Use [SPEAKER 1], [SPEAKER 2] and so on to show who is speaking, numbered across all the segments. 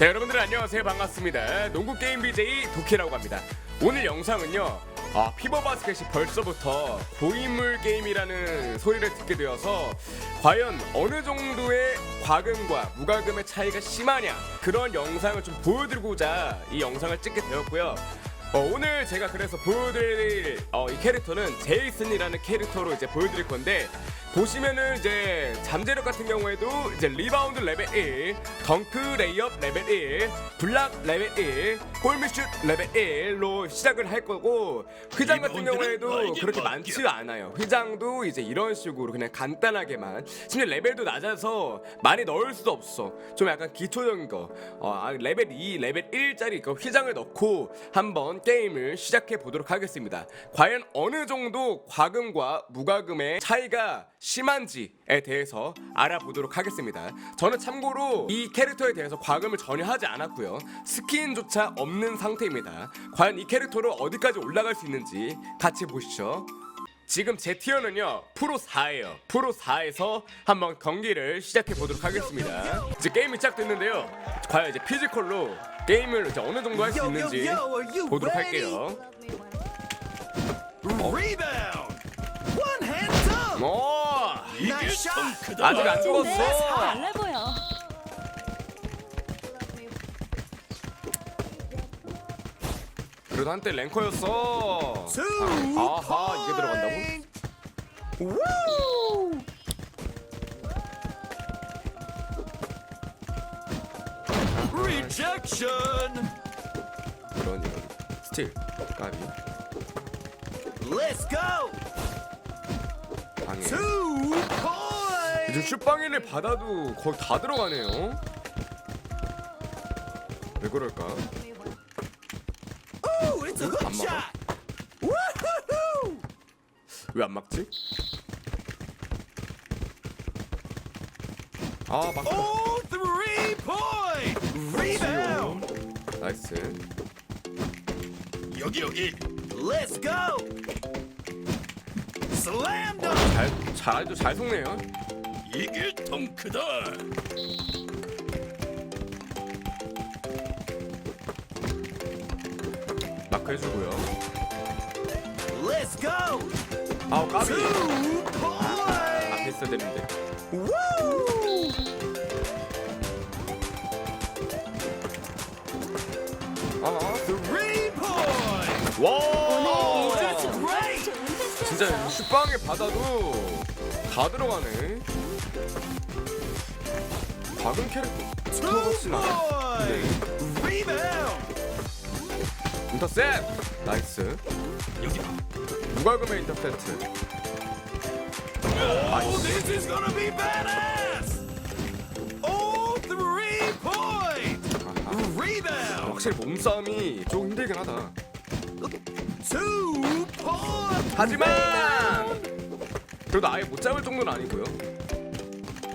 [SPEAKER 1] 자 여러분들 안녕하세요. 반갑습니다. 농구 게임 BJ 도키라고 합니다. 오늘 영상은요 아 피버 바스켓이 벌써부터 고인물 게임이라는 소리를 듣게 되어서 과연 어느 정도의 과금과 무과금의 차이가 심하냐 그런 영상을 좀 보여드리고자 이 영상을 찍게 되었고요. 어, 오늘 제가 그래서 보여드릴 어, 이 캐릭터는 제이슨이라는 캐릭터로 이제 보여드릴 건데 보시면은 이제 잠재력 같은 경우에도 이제 리바운드 레벨 1, 덩크 레이업 레벨 1, 블락 레벨 1, 골밑슛 레벨 1로 시작을 할 거고 회장 같은 경우에도 그렇게 많지 않아요. 회장도 이제 이런 식으로 그냥 간단하게만 심지어 레벨도 낮아서 많이 넣을 수도 없어. 좀 약간 기초적인 거. 어, 아, 레벨 2, 레벨 1짜리 그 휘장을 넣고 한번 게임을 시작해 보도록 하겠습니다. 과연 어느 정도 과금과 무과금의 차이가 심한지에 대해서 알아보도록 하겠습니다. 저는 참고로 이 캐릭터에 대해서 과금을 전혀 하지 않았고요. 스킨조차 없는 상태입니다. 과연 이 캐릭터로 어디까지 올라갈 수 있는지 같이 보시죠. 지금 제 티어는요 프로 4예요 프로 4에서 한번 경기를 시작해 보도록 하겠습니다 이제 게임이 시작됐는데요 과연 이제 피지컬로 게임을 이제 어느 정도 할 수 있는지 보도록 할게요
[SPEAKER 2] Rebound!
[SPEAKER 1] 아직 안
[SPEAKER 3] 네,
[SPEAKER 1] 죽었어
[SPEAKER 3] 보여.
[SPEAKER 1] 그래도 한때 랭커였어
[SPEAKER 2] Two
[SPEAKER 1] 아하 이게 들어간다고?
[SPEAKER 2] point. Woo! Rejection!
[SPEAKER 1] 이런 이런 스틸 까비
[SPEAKER 2] Let's go!
[SPEAKER 1] 방해
[SPEAKER 2] Two
[SPEAKER 1] 슛방해를 받아도 거의 다 들어가네요 왜 그럴까?
[SPEAKER 2] Ooh, it's a hook
[SPEAKER 1] 안 막아?
[SPEAKER 2] shot! Woo-hoo-hoo!
[SPEAKER 1] 왜 안 막지? 아 막다
[SPEAKER 2] Oh, three point! Rebound!
[SPEAKER 1] 나이스
[SPEAKER 2] 여기 여기. Let's go! Slam dunk!
[SPEAKER 1] 잘, 잘 아주 잘 속네요
[SPEAKER 2] 이게 덩크다.
[SPEAKER 1] 마크 해주고요
[SPEAKER 2] Let's go!
[SPEAKER 1] 아우 까비 앞에! 있어야 되는데
[SPEAKER 2] Woo!
[SPEAKER 1] 아
[SPEAKER 2] Three point!
[SPEAKER 1] 와. 진짜 슛방에 받아도 다 들어가네 박은 캐릭터 들어갔진 않아! 인터셉 나이스
[SPEAKER 2] 여기.
[SPEAKER 1] 무과금의 인터셉트
[SPEAKER 2] Oh, this is gonna be badass! Oh, three point!
[SPEAKER 1] 아하.
[SPEAKER 2] Rebound!
[SPEAKER 1] 확실히 몸싸움이 조금 힘들긴 하다
[SPEAKER 2] Two point!
[SPEAKER 1] 하지만 그래도 아예 못 잡을 정도는 아니고요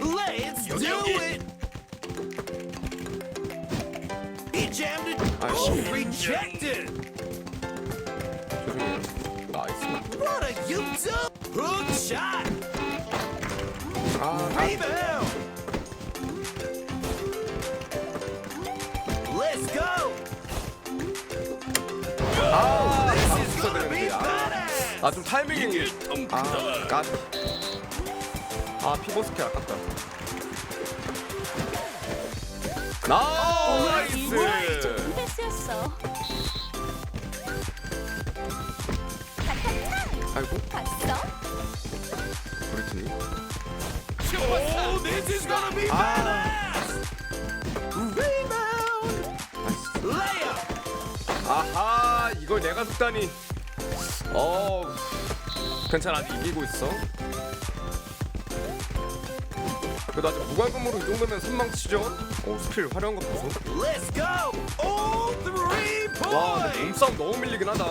[SPEAKER 2] Let's do it! He jammed it.
[SPEAKER 1] 아이씨.
[SPEAKER 2] Oh, rejected!
[SPEAKER 1] 죄송해요 나이스
[SPEAKER 2] What are you doing? Hook shot!
[SPEAKER 1] 아
[SPEAKER 2] Rebound! Let's go!
[SPEAKER 1] 아,
[SPEAKER 2] This
[SPEAKER 1] 바로
[SPEAKER 2] is
[SPEAKER 1] 붙어야
[SPEAKER 2] gonna be
[SPEAKER 1] 되는데 아,
[SPEAKER 2] badass!
[SPEAKER 1] 아, 좀 타이밍이 아, 까비 아, 피버스킬 아깝다 나이스
[SPEAKER 3] 패스였어. 탁탁탁.
[SPEAKER 1] 아이고
[SPEAKER 3] 봤어?
[SPEAKER 1] 우리 팀이 아.
[SPEAKER 2] Layup!
[SPEAKER 1] 아하 이걸 내가 죽다니 어 괜찮아 아직 이기고 있어 그래도 아직 무과금으로 이 정도면 선망치죠 오 스킬 화려한 거 보소
[SPEAKER 2] Let's go! Oh, three
[SPEAKER 1] 와 근데
[SPEAKER 2] points!
[SPEAKER 1] 몸싸움 너무 밀리긴 하다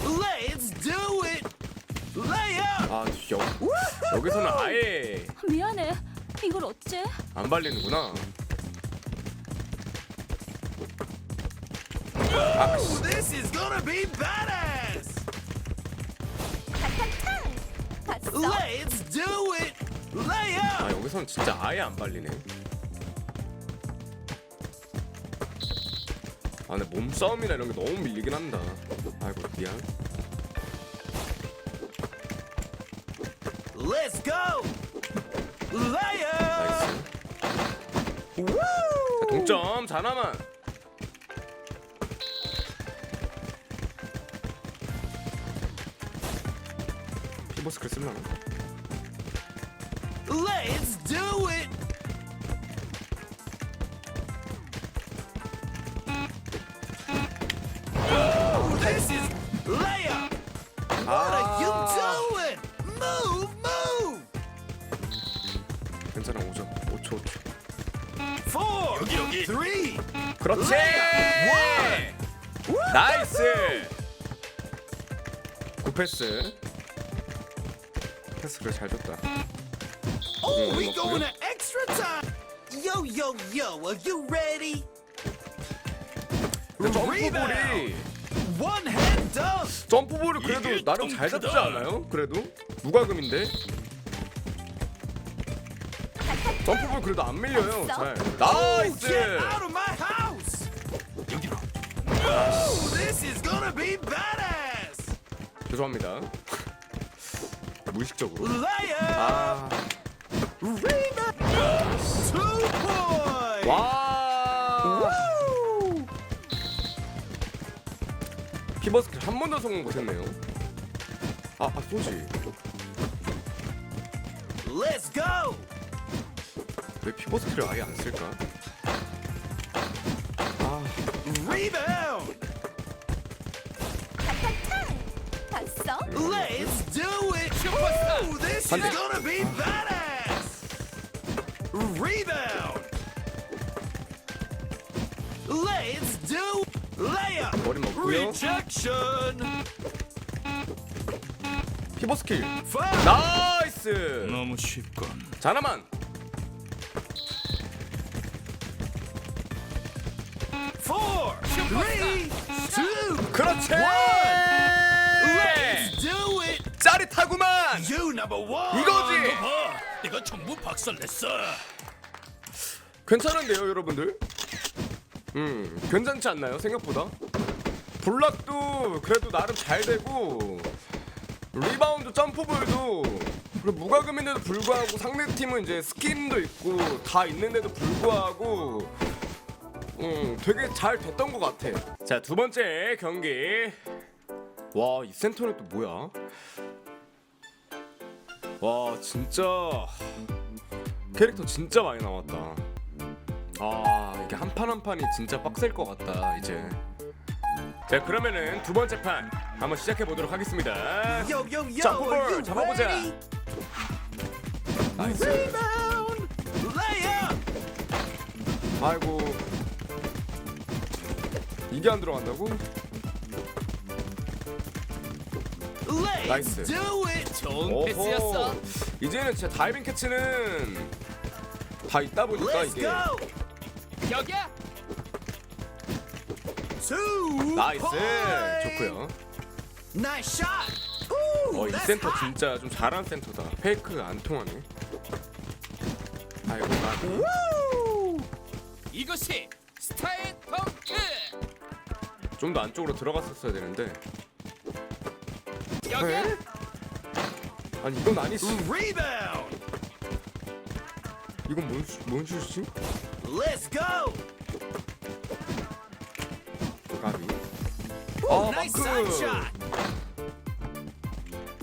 [SPEAKER 2] Let's do it! Layup!
[SPEAKER 1] 아 여, 여기서는 아예
[SPEAKER 3] 미안해. 이걸 어째?
[SPEAKER 1] 안 발리는구나
[SPEAKER 2] Oh, this is gonna be badass! Let's do it!
[SPEAKER 1] 아 여기서는 진짜 아예 안 발리네. 아 근데 몸싸움이나 이런 게 너무 밀리긴 한다. 아이고 미안.
[SPEAKER 2] Let's go. Layup.
[SPEAKER 1] 나이스. 자, 동점 자나만. 피버스크를 쓸라나?
[SPEAKER 2] Let's do it. Oh, this is layup. What are you doing? Move, move.
[SPEAKER 1] 괜찮아 5점 5초 5초
[SPEAKER 2] Four, three.
[SPEAKER 1] 그렇지
[SPEAKER 2] One.
[SPEAKER 1] 나이스 굿패스 패스를 잘 줬다
[SPEAKER 2] Oh, we
[SPEAKER 1] Mm,
[SPEAKER 2] going
[SPEAKER 1] okay.
[SPEAKER 2] to extra time. Yo, yo, yo, are you ready?
[SPEAKER 1] 근데
[SPEAKER 2] Rebound.
[SPEAKER 1] 점프볼이
[SPEAKER 2] One hand dunk.
[SPEAKER 1] 점프볼을 그래도 나름 잘 잡지 않아요? 그래도 무과금인데 점프볼 그래도 안 밀려요 잘
[SPEAKER 2] Get
[SPEAKER 1] 나이스
[SPEAKER 2] out of my house. Oh, this is gonna be badass.
[SPEAKER 1] 죄송합니다 무의식적으로. 아. 와
[SPEAKER 2] Woo.
[SPEAKER 1] 피버스킬 한 번도 성공 못했네요 아, 아 쏘지
[SPEAKER 2] Let's go.
[SPEAKER 1] 왜 피버스킬을 아예 안 쓸까? 아
[SPEAKER 2] Rebound.
[SPEAKER 3] 봤어?
[SPEAKER 2] Let's do it. Ooh, this is
[SPEAKER 1] Sunday.
[SPEAKER 2] gonna be badass. Rebound. Let's do layup.
[SPEAKER 1] 머리 먹고요
[SPEAKER 2] Rejection.
[SPEAKER 1] 피버 스킬
[SPEAKER 2] Five.
[SPEAKER 1] 나이스
[SPEAKER 4] 너무 쉽군.
[SPEAKER 1] 자나만
[SPEAKER 2] Four. Three. Two.
[SPEAKER 1] 그렇지
[SPEAKER 2] Let's do it.
[SPEAKER 1] 짜릿 하구만!
[SPEAKER 2] You number one.
[SPEAKER 1] 이거지!
[SPEAKER 4] 봐, 내가 전부 박살냈어.
[SPEAKER 1] 괜찮은데요 여러분들? 음 괜찮지 않나요 생각보다? 블락도 그래도 나름 잘 되고 리바운드 점프볼도 그리고 무과금인데도 불구하고 상대 팀은 이제 스킨도 있고 다 있는데도 불구하고 음 되게 잘 됐던 것 같아. 자 두 번째 경기. 와 이 센터는 또 뭐야 와 진짜 캐릭터 진짜 많이 나왔다 아 이게 한 판 한 판이 진짜 빡셀 것 같다 이제 자 그러면은 두 번째 판 한번 시작해 보도록 하겠습니다
[SPEAKER 2] Yo, yo, yo.
[SPEAKER 1] 점프볼
[SPEAKER 2] Are you
[SPEAKER 1] 잡아보자.
[SPEAKER 2] ready?
[SPEAKER 1] 나이스
[SPEAKER 2] Rebound. Layup.
[SPEAKER 1] 아이고 이게 안 들어간다고? 나이스.
[SPEAKER 4] 좋은 패스였어.
[SPEAKER 1] 이제는 진짜 다이빙 캐치는 다 있다 보니까
[SPEAKER 2] Let's
[SPEAKER 1] 이게
[SPEAKER 2] go.
[SPEAKER 4] 여기야.
[SPEAKER 2] Two.
[SPEAKER 1] 나이스. 좋고요
[SPEAKER 2] Nice shot. Ooh,
[SPEAKER 1] 어이
[SPEAKER 2] that's
[SPEAKER 1] 센터
[SPEAKER 2] hot.
[SPEAKER 1] 진짜 좀 잘한 센터다 페이크 안 통하네 아이고 나
[SPEAKER 2] Woo.
[SPEAKER 4] 이것이 스타일 펑크.
[SPEAKER 1] 좀더 안쪽으로 들어갔었어야 되는데 에? 아니 이건 아니지
[SPEAKER 2] Rebound.
[SPEAKER 1] 이건 뭔, 수- 뭔 슛이지?
[SPEAKER 2] Let's go.
[SPEAKER 1] 가비 아
[SPEAKER 2] nice
[SPEAKER 1] 마크
[SPEAKER 2] side shot.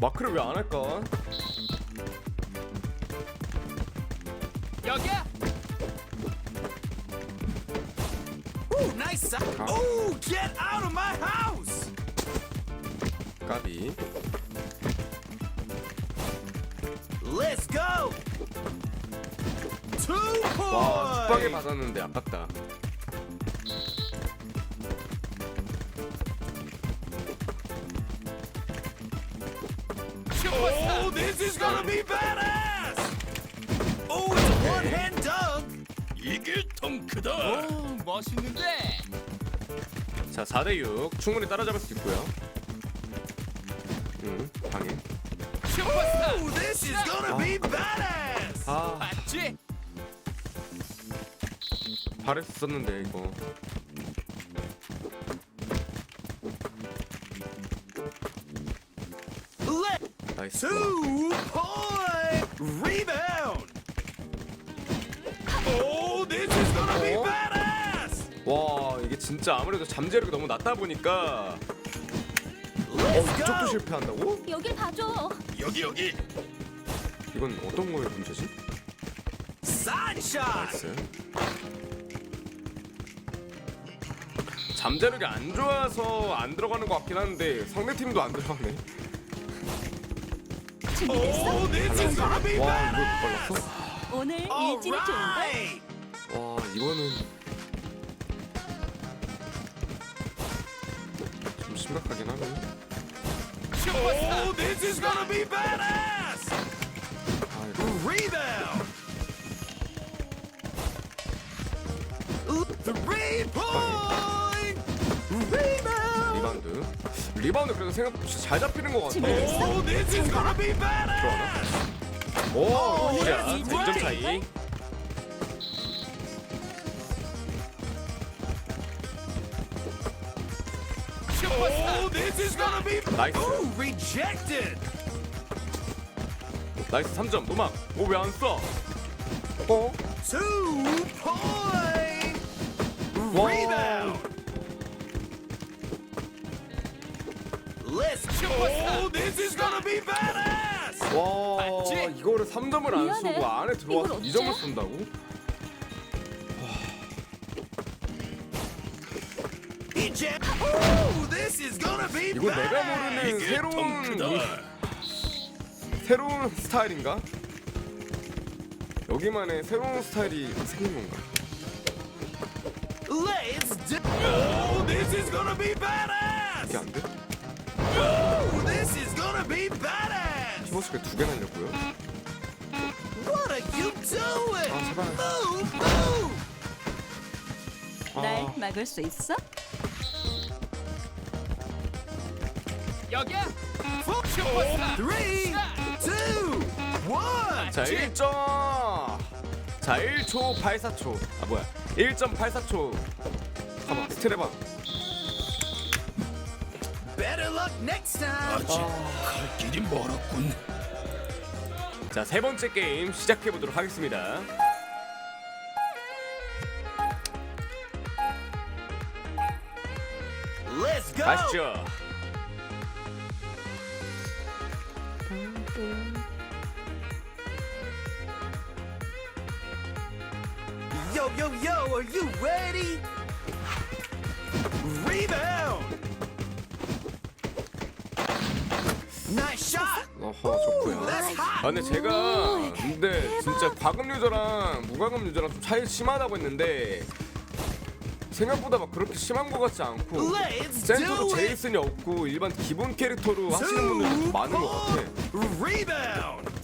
[SPEAKER 1] 마크를 왜 안 할까?
[SPEAKER 4] 여기야.
[SPEAKER 2] Ooh, nice side.
[SPEAKER 1] Ah.
[SPEAKER 2] Ooh, get out of my house.
[SPEAKER 1] 까비
[SPEAKER 2] Let's go. Two
[SPEAKER 1] 와 축박에
[SPEAKER 2] points.
[SPEAKER 1] 받았는데 아깝다
[SPEAKER 2] Oh, this is gonna be badass. Oh, it's a one-hand dunk.
[SPEAKER 4] 이게 덩크다. 오, 멋있는데.
[SPEAKER 1] 자 4대6 충분히 따라잡을 수 있고요 음 방해
[SPEAKER 4] 슈퍼스타.
[SPEAKER 2] Oh, this is gonna be badass.
[SPEAKER 1] 아
[SPEAKER 4] 봤지?
[SPEAKER 1] 잘했었는데 이거 나이스
[SPEAKER 2] two point rebound. Oh, this is gonna be
[SPEAKER 1] Oh.
[SPEAKER 2] badass.
[SPEAKER 1] 와 이게 진짜 아무래도 잠재력이 너무 낮다 보니까 어 이쪽도. 실패한다고?
[SPEAKER 3] 여길 봐줘.
[SPEAKER 2] 여기 여기.
[SPEAKER 1] 이건 어떤 거에 문제지? 나이스 잠재력이 안 좋아서 안 들어가는 것 같긴 한데 상대 팀도 안 들어가네
[SPEAKER 3] 준비됐어?
[SPEAKER 2] Is gonna be
[SPEAKER 1] 와 이거. 빨랐어?
[SPEAKER 3] 오늘 일진이 좋은걸?
[SPEAKER 2] right.
[SPEAKER 1] 와 이거는 좀 심각하긴 하네
[SPEAKER 2] Oh, this is gonna be badass.
[SPEAKER 1] 아
[SPEAKER 2] Rebound. Three point. Rebound.
[SPEAKER 1] 리바운드 리바운드 그래도 생각보다 잘 잡히는 것 같아?
[SPEAKER 2] Oh, this is gonna be badass.
[SPEAKER 1] 오
[SPEAKER 3] 오늘
[SPEAKER 1] 자
[SPEAKER 3] 일진이
[SPEAKER 1] 2점 차이
[SPEAKER 3] 좋은걸?
[SPEAKER 4] 슈퍼스타
[SPEAKER 2] Oh, this is gonna be.
[SPEAKER 1] 나이스
[SPEAKER 2] Oh, rejected.
[SPEAKER 1] 나이스 3점 노막 오왜 안 써? 어?
[SPEAKER 2] Two point.
[SPEAKER 1] 와.
[SPEAKER 2] Rebound. Let's go. Oh, this is gonna be badass.
[SPEAKER 1] 와
[SPEAKER 4] 맞지?
[SPEAKER 1] 이거를 3점을 안
[SPEAKER 3] 미안해.
[SPEAKER 1] 쏘고 안에 들어와서
[SPEAKER 3] 이걸
[SPEAKER 1] 2점을
[SPEAKER 3] 어째?
[SPEAKER 1] 쏜다고?
[SPEAKER 2] Eject. Oh, this is gonna be
[SPEAKER 1] 이거 내가. 모르는 새로운 이- 새로운 스타일인가? 여기만의 새로운 스타일이 생긴 건가?
[SPEAKER 2] Let's do. Oh, this is gonna be badass.
[SPEAKER 1] 이게 안 돼?
[SPEAKER 2] Oh, this is gonna be badass.
[SPEAKER 1] 키보스가 두개 날렸고요.
[SPEAKER 2] What are you doing?
[SPEAKER 1] 아 제발.
[SPEAKER 2] Move, move.
[SPEAKER 3] 날
[SPEAKER 1] 아,
[SPEAKER 3] 막을 수 있어?
[SPEAKER 4] 여기야
[SPEAKER 2] Four,
[SPEAKER 4] 슈퍼스타
[SPEAKER 2] three, two, one.
[SPEAKER 1] 자 1점. 자 1초 84초. 아 뭐야? 1.84초. 가봐 스트레바.
[SPEAKER 2] Better luck next time.
[SPEAKER 4] 갈 길이 멀었군
[SPEAKER 1] 자 세 번째 게임 시작해 보도록 하겠습니다.
[SPEAKER 2] Let's go.
[SPEAKER 1] 가시죠.
[SPEAKER 2] Yo, yo, are you ready? Rebound. Nice shot.
[SPEAKER 1] 어허 좋고요.
[SPEAKER 2] That's
[SPEAKER 1] 아
[SPEAKER 2] hot.
[SPEAKER 1] 근데 제가 근데 진짜 과금 유저랑 무과금 유저랑 좀 차이 심하다고 했는데 생각보다 막 그렇게 심한 것 같지 않고
[SPEAKER 2] Let's
[SPEAKER 1] 센터로
[SPEAKER 2] do it.
[SPEAKER 1] 제이슨이 없고 일반 기본 캐릭터로 하시는 분들이 좀 많은 것 같아.
[SPEAKER 2] Rebound.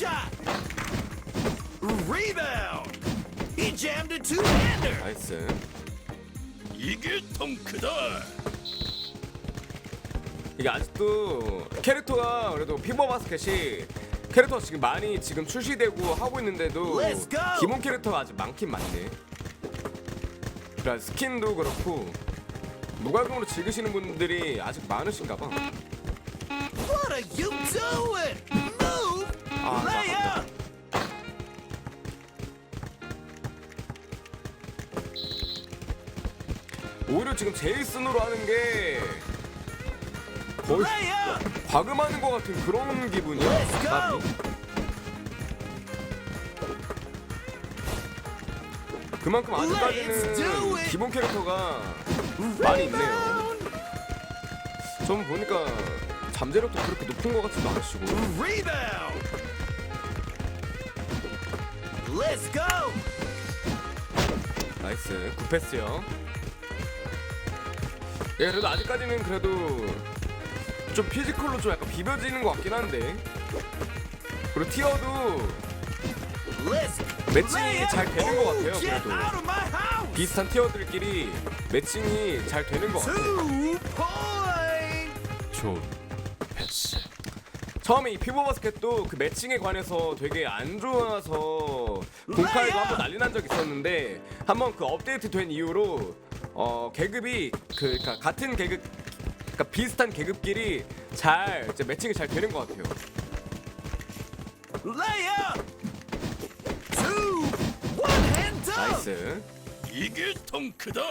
[SPEAKER 2] Shot. Rebound. He jammed a two-hander.
[SPEAKER 1] 나이스.
[SPEAKER 4] 이게 덩크다
[SPEAKER 1] 이게 아직도 캐릭터가 그래도 피버 바스켓이 캐릭터가 지금 많이 지금 출시되고 하고 있는데도
[SPEAKER 2] Let's go.
[SPEAKER 1] 기본 캐릭터가 아직 많긴 많네. 그러니까 스킨도 그렇고 무과금으로 즐기시는 분들이 아직 많으신가 봐.
[SPEAKER 2] What are you doing? Move.
[SPEAKER 1] Ah,
[SPEAKER 2] Layup.
[SPEAKER 1] 오히려 지금 제이슨으로 하는 게 거의. 과금하는 것 같은 그런 기분이야. 그만큼 아직까지는. 기본 캐릭터가 많이 있네요. 전 보니까 잠재력도 그렇게 높은 것 같지도 않으시고.
[SPEAKER 2] Rebound. Let's go.
[SPEAKER 1] 나이스 굿패스요. 예, 그래도 아직까지는 그래도 좀 피지컬로 좀 약간 비벼지는 것 같긴 한데. 그리고 티어도
[SPEAKER 2] Let's
[SPEAKER 1] 매칭이. 잘 되는 것 같아요.
[SPEAKER 2] Ooh, get
[SPEAKER 1] 그래도
[SPEAKER 2] out of my house.
[SPEAKER 1] 비슷한 티어들끼리 매칭이 잘 되는 것 같아요.
[SPEAKER 2] Two point.
[SPEAKER 4] 좋은 패스
[SPEAKER 1] 처음에 이 피버 바스켓도 그 매칭에 관해서 되게 안 좋아서 공카에도 한번 난리 난 적 있었는데 한번 그 업데이트 된 이후로 어 계급이 그 그러니까 같은 계급 그러니까 비슷한 계급끼리 잘 이제 매칭이 잘 되는 것 같아요.
[SPEAKER 2] Two. One hand dunk.
[SPEAKER 1] 나이스.
[SPEAKER 4] 이게 덩크다.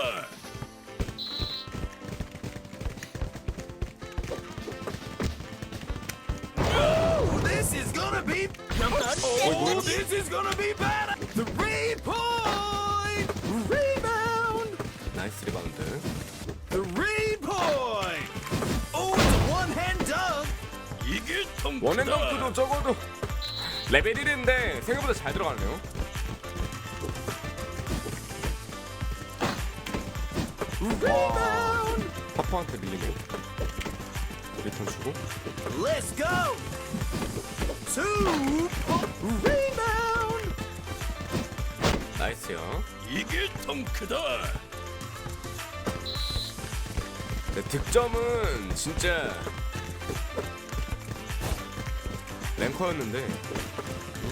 [SPEAKER 2] Oh, this is gonna be bad. Three point rebound.
[SPEAKER 1] 나이스 리바운드.
[SPEAKER 2] Three point. Oh, it's a one hand dunk.
[SPEAKER 4] 이게
[SPEAKER 1] 원앤 덩크도
[SPEAKER 4] 덩크다.
[SPEAKER 1] 적어도 레벨 1인데 생각보다 잘 들어가네요.
[SPEAKER 2] Rebound.
[SPEAKER 1] 파퍼한테 밀리네. 리턴 주고.
[SPEAKER 2] Let's go. Point rebound.
[SPEAKER 1] 나이스요.
[SPEAKER 4] 이게 덩크다.
[SPEAKER 1] 네, 득점은 진짜 랭커였는데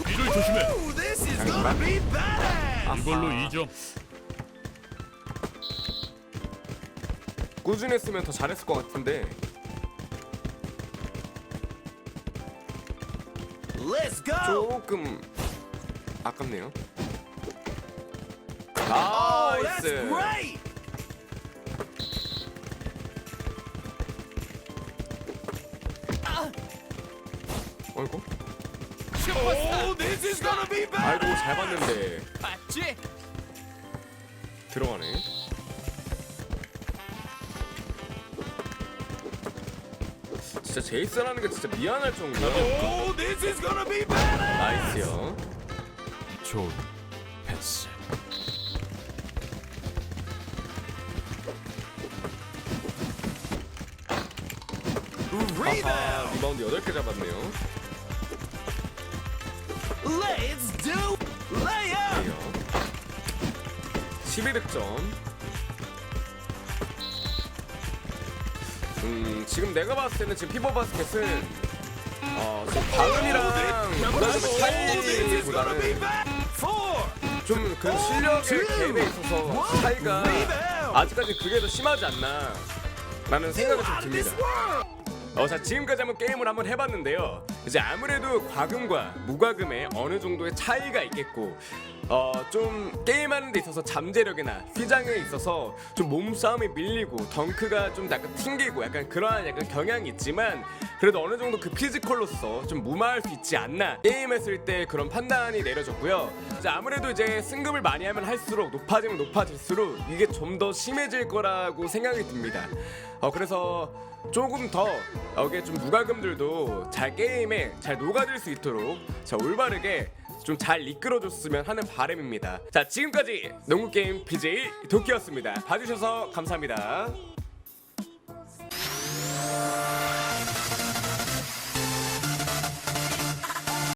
[SPEAKER 4] 이를 조심해.
[SPEAKER 2] Oh, this is gonna be bad.
[SPEAKER 4] 이걸로 2점.
[SPEAKER 1] 꾸준했으면 더 잘했을 것 같은데 조금 아깝네요.
[SPEAKER 2] Oh, that's
[SPEAKER 1] 나이스. 어이구.
[SPEAKER 2] Oh, this is gonna be bad.
[SPEAKER 1] 아이고 잘 봤는데
[SPEAKER 2] 맞지?
[SPEAKER 1] 들어가네. 진짜 제이슨 하는 게 진짜 미안할 정도야.
[SPEAKER 2] Oh, this is gonna be bad.
[SPEAKER 1] 나이스요.
[SPEAKER 4] 좋은 패스.
[SPEAKER 1] 아하,
[SPEAKER 2] Rebound.
[SPEAKER 1] 리바운드 8개 잡았네요.
[SPEAKER 2] Let's do layup.
[SPEAKER 1] 네요. 12득점. 음, 지금 내가 봤을 때는 지금 피버 바스켓은 어, 지금
[SPEAKER 2] Oh, gonna be
[SPEAKER 1] 차이보다는. 좀 그 실력의 갭에 있어서 차이가 아직까지 그게 더 심하지 않나 라는 생각이 좀 듭니다. 어, 자 지금까지 한번 게임을 한번 해봤는데요. 이제 아무래도 과금과 무과금에 어느 정도의 차이가 있겠고, 어, 좀 게임하는 데 있어서 잠재력이나 휘장에 있어서 좀 몸싸움이 밀리고 덩크가 좀 약간 튕기고 약간 그러한 약간 경향이 있지만 그래도 어느 정도 그 피지컬로서 좀 무마할 수 있지 않나 게임했을 때 그런 판단이 내려졌고요. 이제 아무래도 이제 승급을 많이 하면 할수록 높아지면 높아질수록 이게 좀 더 심해질 거라고 생각이 듭니다. 어, 그래서 조금 더 여기에 좀 무과금들도 잘 게임에 잘 녹아들 수 있도록 자 올바르게 좀 잘 이끌어줬으면 하는 바람입니다. 자 지금까지 농구 게임 BJ 도끼였습니다. 봐주셔서 감사합니다.